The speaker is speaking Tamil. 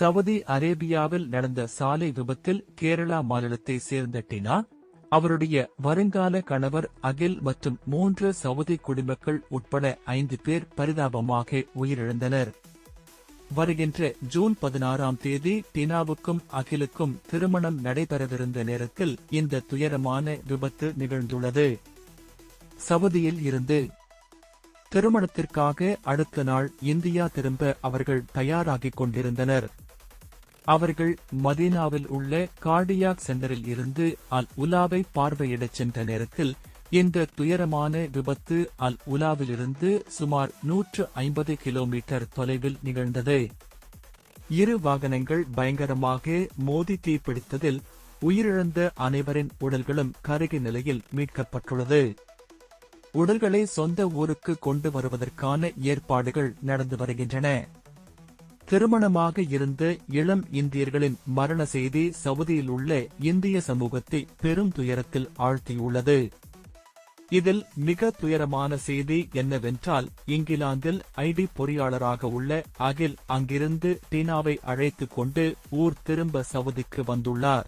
சவுதி அரேபியாவில் நடந்த சாலை விபத்தில் கேரளா மாநிலத்தை சேர்ந்த டினா அவருடைய வருங்கால கணவர் அகில் மற்றும் மூன்று சவுதி குடிமக்கள் உட்பட ஐந்து பேர் பரிதாபமாக உயிரிழந்தனர். வருகின்ற ஜூன் பதினாறாம் தேதி டினாவுக்கும் அகிலுக்கும் திருமணம் நடைபெறவிருந்த நேரத்தில் இந்த துயரமான விபத்து நிகழ்ந்துள்ளது. சவுதியில் இருந்து திருமணத்திற்காக அடுத்த நாள் இந்தியா திரும்ப அவர்கள் தயாராகிக் கொண்டிருந்தனர். அவர்கள் மதீனாவில் உள்ள கார்டியாக் சென்டரில் இருந்து அல் உலாவை பார்வையிடச் சென்ற நேரத்தில் இந்த துயரமான விபத்து அல் உலாவிலிருந்து சுமார் நூற்று ஐம்பது கிலோமீட்டர் தொலைவில் நிகழ்ந்தது. இரு வாகனங்கள் பயங்கரமாக மோதி தீப்பிடித்ததில் உயிரிழந்த அனைவரின் உடல்களும் கருகி நிலையில் மீட்கப்பட்டுள்ளது. உடல்களை சொந்த ஊருக்கு கொண்டு வருவதற்கான ஏற்பாடுகள் நடந்து வருகின்றன. திருமணமாக இருந்த இளம் இந்தியர்களின் மரண செய்தி சவுதியில் உள்ள இந்திய சமூகத்தை பெரும் துயரத்தில் ஆழ்த்தியுள்ளது. இதில் மிக துயரமான செய்தி என்னவென்றால் இங்கிலாந்தில் ஐடி பொறியாளராக உள்ள அகில் அங்கிருந்து டீனாவை அழைத்துக் கொண்டு ஊர் திரும்ப சவுதிக்கு வந்துள்ளார்.